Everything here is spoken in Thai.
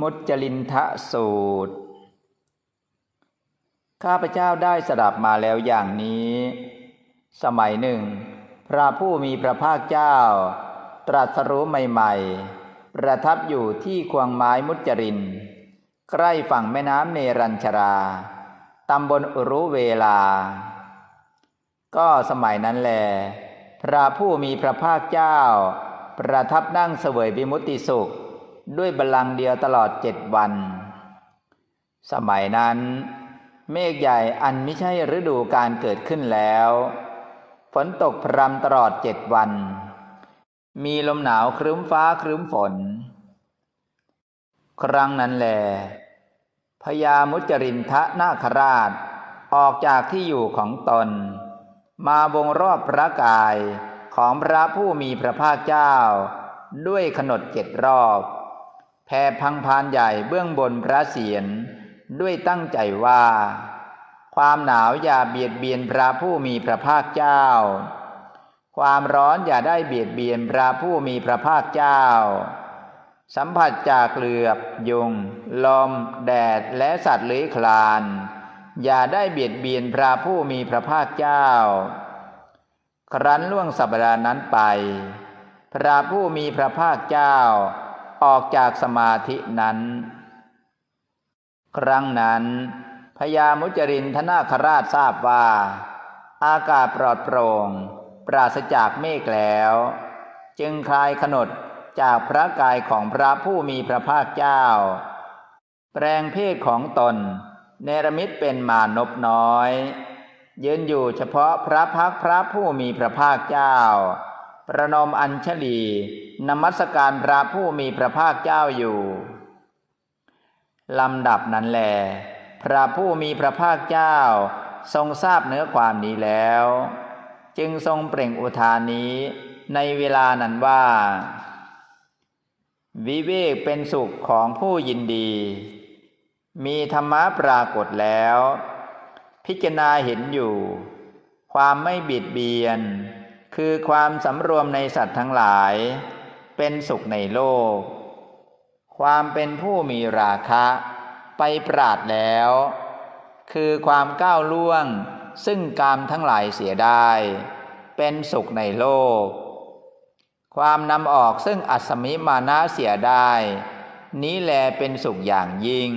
มุจลินทะสูตร ข้าพเจ้าได้สดับมาแล้วอย่างนี้ สมัยหนึ่ง พระผู้มีพระภาคเจ้า ตรัสรู้ใหม่ ๆ ประทับอยู่ที่ควงไม้มุจริน ใกล้ฝั่งแม่น้ำเนรัญชรา ตำบลอุรุเวลา ก็สมัยนั้นแล พระผู้มีพระภาคเจ้า ประทับนั่งเสวยบิมุติสุข ด้วยบัลลังเดียวตลอดเจ็ดวัน สมัยนั้น เมฆใหญ่อันไม่ใช่ฤดูการเกิดขึ้นแล้ว ฝนตกพรำตลอดเจ็ดวัน มีลมหนาวครึ้มฟ้าครึ้มฝน ครั้งนั้นแลพญามุจรินทะนาคราช ออกจากที่อยู่ของตน มาวงรอบพระกายของพระผู้มีพระภาคเจ้า ด้วยขนดเจ็ดรอบ แผ่พังพานใหญ่เบื้องบนพระเศียรด้วยตั้งใจว่า ความหนาวอย่าเบียดเบียนพระผู้มีพระภาคเจ้า ความร้อนอย่าได้เบียดเบียนพระผู้มีพระภาคเจ้า สัมผัสจากเกลือบยุง ลม แดดและสัตว์เลื้อยคลาน อย่าได้เบียดเบียนพระผู้มีพระภาคเจ้า ครั้นล่วงสัปดาห์นั้นไป พระผู้มีพระภาคเจ้า ออกจากสมาธินั้น ครั้งนั้นพญามุจรินทนาคราชทราบว่า อากาศปลอดโปร่ง ปราศจากเมฆแล้ว จึงคลายขนดจากพระกายของพระผู้มีพระภาคเจ้า แปลงเพศของตน เนรมิตเป็นมานพน้อย ยืนอยู่เฉพาะพระพักพระผู้มีพระภาคเจ้า ประนมอัญชลี นมัสการพระผู้มีพระภาคเจ้าอยู่ลำดับนั้นแล พระผู้มีพระภาคเจ้าทรงทราบเนื้อความนี้แล้ว จึงทรงเปล่งอุทานนี้ในเวลานั้นว่า วิเวกเป็นสุขของผู้ยินดี มีธรรมะปรากฏแล้ว พิจารณาเห็นอยู่ ความไม่บิดเบียน คือความสำรวมในสัตว์ทั้งหลาย เป็นสุขในโลก ความเป็นผู้มีราคะไปปราดแล้ว คือความก้าวล่วง ซึ่งกามทั้งหลายเสียได้ เป็นสุขในโลก ความนำออกซึ่งอัศมิมานะเสียได้ นี้แลเป็นสุขอย่างยิ่ง